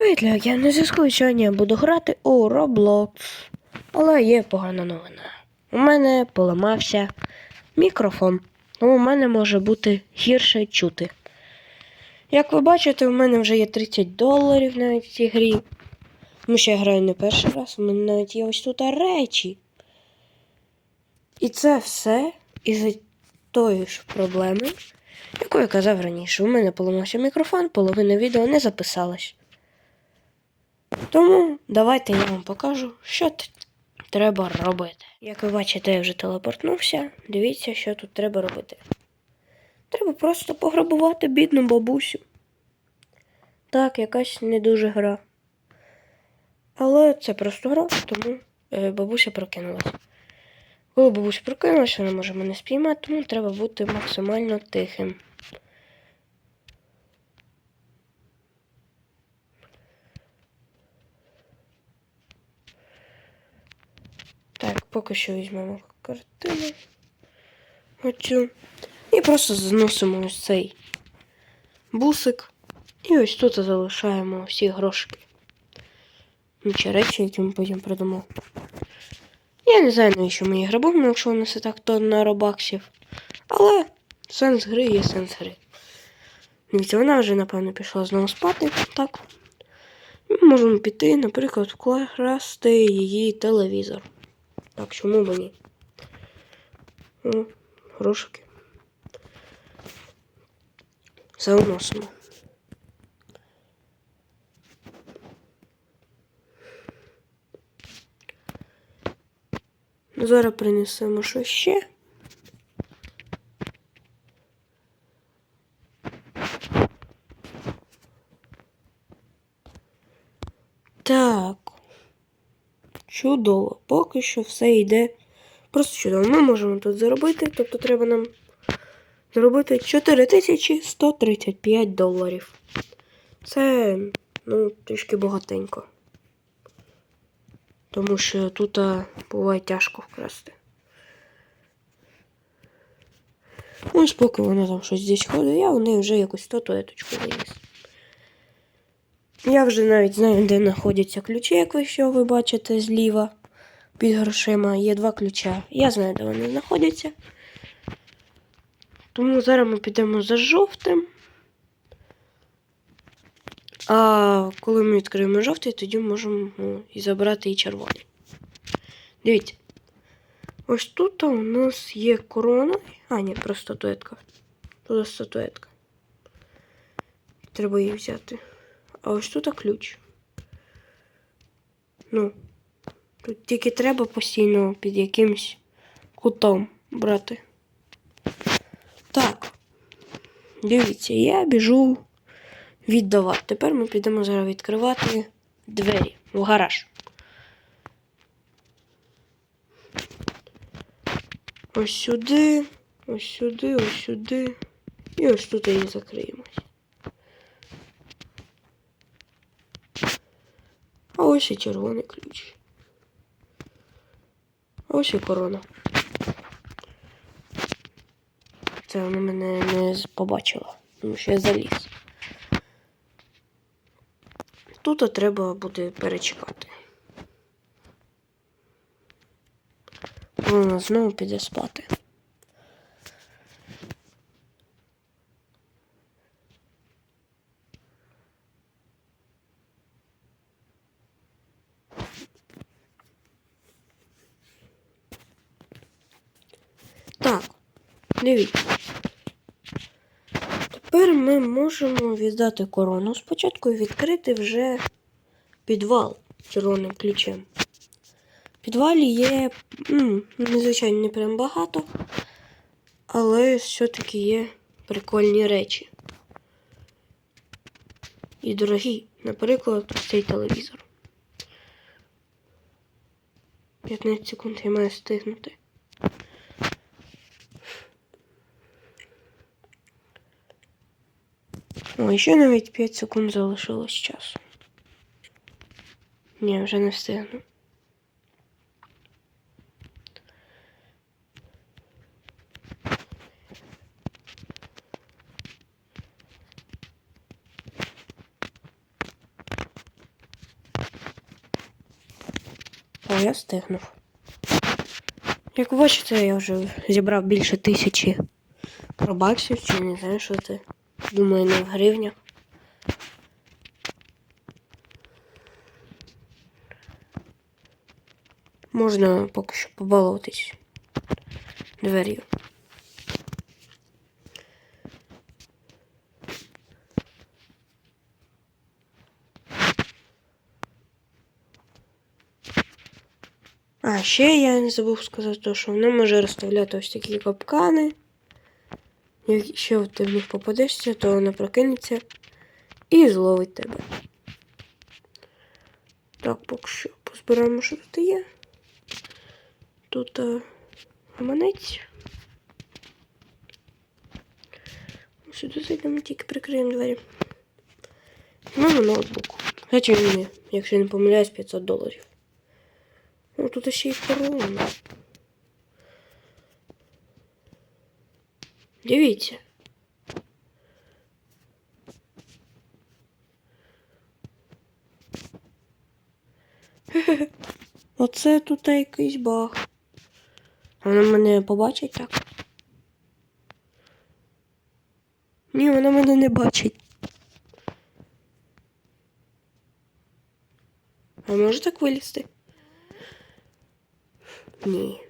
Привіт, я на зв'язку сьогодні буду грати у Roblox. Але є погана новина. У мене поламався мікрофон, тому у мене може бути гірше чути. Як ви бачите, у мене вже є 30 доларів навіть в цій грі. Тому що я граю не перший раз, у мене навіть є ось тут речі. І це все із-за тої ж проблеми, яку я казав раніше. У мене поламався мікрофон, половина відео не записалась. Тому давайте я вам покажу, що треба робити. Як ви бачите, я вже телепортнувся. Дивіться, що тут треба робити. Треба просто пограбувати бідну бабусю. Так, якась не дуже гра. Але це просто гра, тому е, бабуся прокинулась. Коли бабуся прокинулась, вона може мене спіймати, тому треба бути максимально тихим. Так, поки що візьмемо картину. Оцю. І просто зносимо ось цей бусик. І ось тут залишаємо всі грошики. Інші речі, які ми потім продамо. Я не знаю, навіщо ми її грабуємо, якщо у нас і так тонна робаксів. Але сенс гри є сенс гри. Дивіться, вона вже, напевно, пішла знову спати. Так. Ми можемо піти, наприклад, вкласти її телевізор. Так, чому мені? ні? О, грошики. Все уносимо. Зараз принесемо що ще. Так. Чудово. Поки що все йде просто чудово. Ми можемо тут заробити, тобто треба нам заробити 4135 доларів. Це, ну, трішки багатенько. Тому що тут а, буває тяжко вкрасти. Ось поки вона там щось десь ходить, я у неї вже якусь статуеточку виніс. Я вже навіть знаю, де знаходяться ключі, як ви що ви бачите зліва під грошима. Є два ключа. Я знаю, де вони знаходяться. Тому зараз ми підемо за жовтим. А коли ми відкриємо жовтий, тоді можемо і забрати і червоний. Дивіться. Ось тут у нас є корона. А, ні, просто статуетка. Тут статуетка. Треба її взяти. А ось тут ключ. Ну, тут тільки треба постійно під якимсь кутом брати. Так. Дивіться, я біжу віддавати. Тепер ми підемо зараз відкривати двері в гараж. Ось сюди, ось сюди, ось сюди. І ось тут її закриємо. А ось і червоний ключ. Ось і корона. Це вона мене не побачила, тому що я заліз. Тут треба буде перечекати. Вона знову піде спати. Так, дивіться. Тепер ми можемо віддати корону спочатку і відкрити вже підвал червоним ключем. В підвалі є, незвичайно, не прям багато, але все-таки є прикольні речі. І дорогі, наприклад, цей телевізор. 15 секунд я маю стигнути. Ну, О, ще навіть 5 секунд залишилось часу. Ні, вже не встигну. О, я встигнув. Як бачите, я вже зібрав більше тисячі пробаксів, чи не знаю, що це. Думаю, не в гривнях. Можна поки що побалуватись двер'ю. А, ще я не забув сказати, що вона може розставляти ось такі капкани. Якщо ти в них попадешся, то вона прокинеться і зловить тебе. Так, поки що позбираємо, що тут є. Тут е, гаманець. Сюди зайдемо, тільки прикриємо двері. Ну, ноутбук. Хоча він, якщо я не помиляюсь, 500 доларів. Ну, тут ще й корона. Дивіться. Оце тут якийсь баг. Вона мене побачить так. Ні, вона мене не бачить. А може так вилізти? Ні,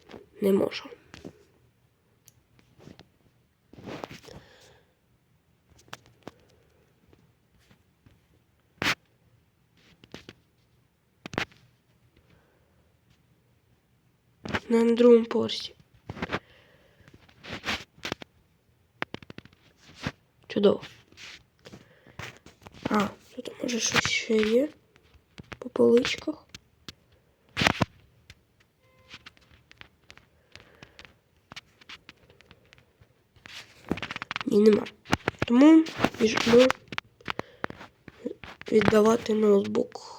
не можу. На другому порсі. Чудово. А, тут може щось ще є по поличках. Ні, нема. Тому біжимо віддавати ноутбук.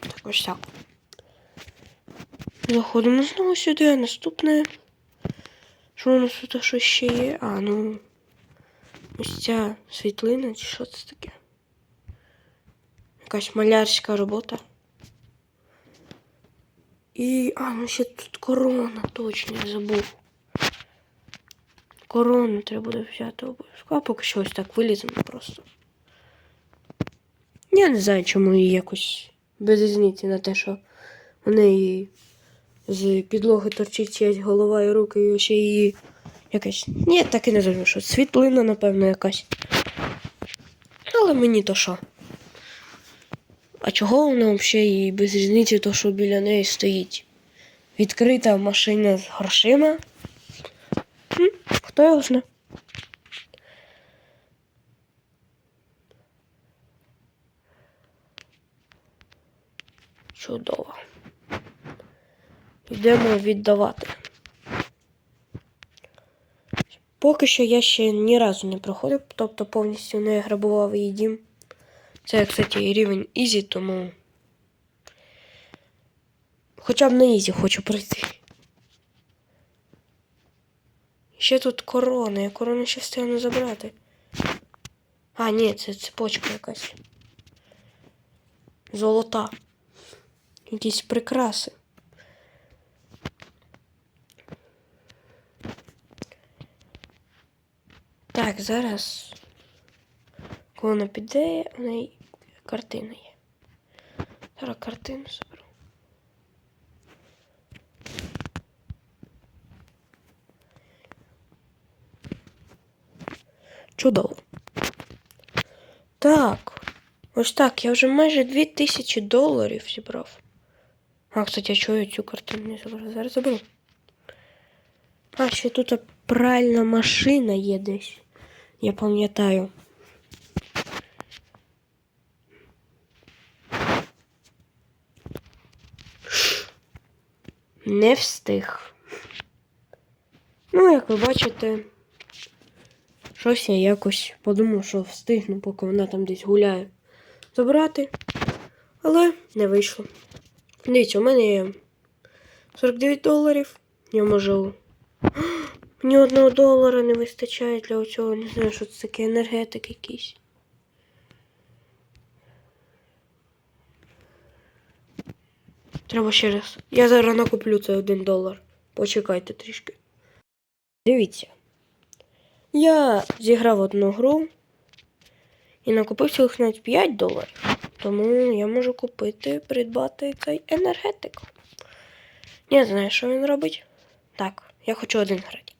Так, ось так. Заходимо знову сюди, наступне. Що у нас тут що ще є? А, ну. Ось ця світлина, чи що це таке? Якась малярська робота. І. А, ну ще тут корона, точно я забув. Корону треба буде взяти обов'язково. А поки що ось так виліземо просто. Я не знаю, чому її якось без різниці на те, що у неї з підлоги торчить чиясь голова і руки, і ще її якась. Ні, так і не зрозумів, що світлина, напевно, якась. Але мені то що? А чого вона взагалі їй без різниці, то що біля неї стоїть? Відкрита машина з грошима? Хм, хто його знає? Чудово. Йдемо віддавати. Поки що я ще ні разу не проходив, тобто повністю не грабував її дім. Це, кстати, рівень Ізі, тому. Хоча б на Ізі хочу пройти. Ще тут корона, я корону ще встигну забрати. А, ні, це цепочка якась. Золота. Якісь прикраси. Так, зараз. Коли вона піде, у неї картина є. Зараз картину заберу. Чудово. Так. Ось так, я вже майже 2000 доларів зібрав. А, кстати, а чого я цю картину не забрав? Зараз заберу. А, ще тут пральна машина є десь. Я пам'ятаю. Не встиг. Ну, як ви бачите, щось я якось подумав, що встигну, поки вона там десь гуляє, забрати. Але не вийшло. Дивіться, у мене є 49 доларів. Я можу Мені одного долара не вистачає для цього, не знаю, що це таке енергетик якийсь. Треба ще раз. Я зараз накуплю це один долар. Почекайте трішки. Дивіться. Я зіграв одну гру і накупив цілих навіть 5 доларів. Тому я можу купити, придбати цей енергетик. Я знаю, що він робить. Так, я хочу один грати.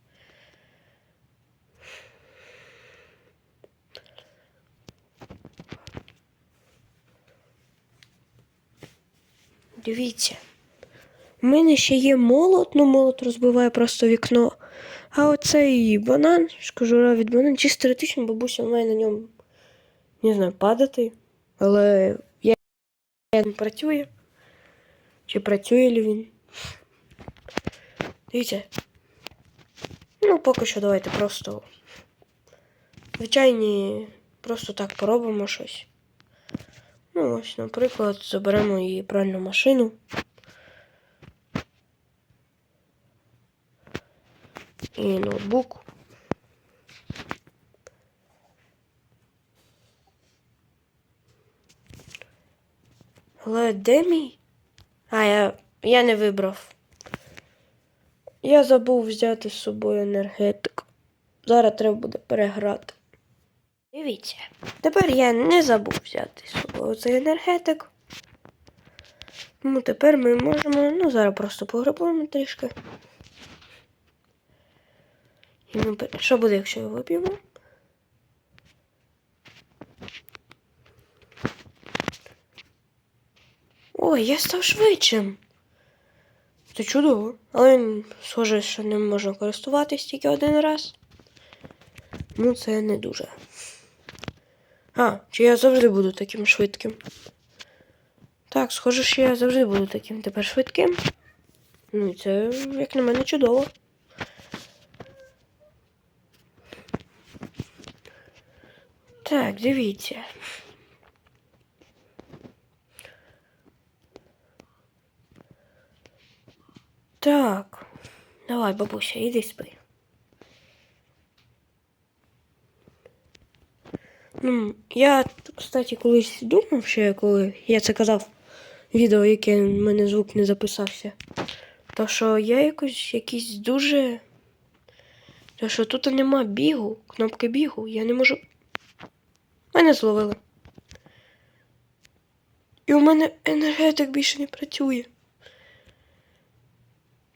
Дивіться. У мене ще є молот, ну молот розбиває просто вікно. А оцей банан, шкожура від банан, чисто теоретично бабуся має на ньому, не знаю, падати. Але я він працює. Чи працює ли він? Дивіться. Ну, поки що давайте просто. Звичайні, просто так поробимо щось. Ну, ось, наприклад, заберемо її пральну машину. І ноутбук. Але де мій? А, я, я не вибрав. Я забув взяти з собою енергетик. Зараз треба буде переграти. Дивіться, тепер я не забув взяти з собою цей енергетик. Ну, тепер ми можемо. Ну, зараз просто пограбуємо трішки. І ми... Що буде, якщо його вип'ємо? Ой, я став швидшим. Це чудово. Але схоже, що ним можна користуватись тільки один раз. Ну, це не дуже. А, чи я завжди буду таким швидким? Так, схоже, що я завжди буду таким тепер швидким. Ну, і це, як на мене, чудово. Так, дивіться. Так. Давай, бабуся, іди спи. Ну, я, кстати, колись думав, ще коли я це казав відео, яке в мене звук не записався. То що я якось якийсь дуже. То що тут нема бігу, кнопки бігу, я не можу. Мене зловили. І у мене енергетик більше не працює.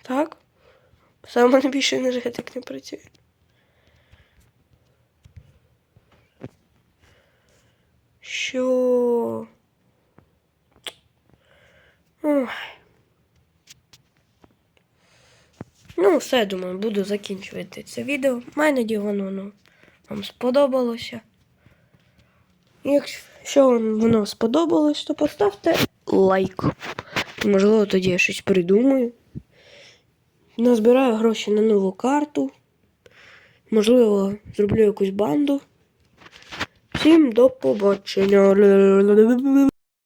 Так? Саме у мене більше енергетик не працює. Що? Ой. Ну, все, думаю, буду закінчувати це відео. Маю надію, воно, воно вам сподобалося. Якщо вам воно сподобалось, то поставте лайк. Можливо, тоді я щось придумаю. Назбираю гроші на нову карту. Можливо, зроблю якусь банду. Всім до побачення.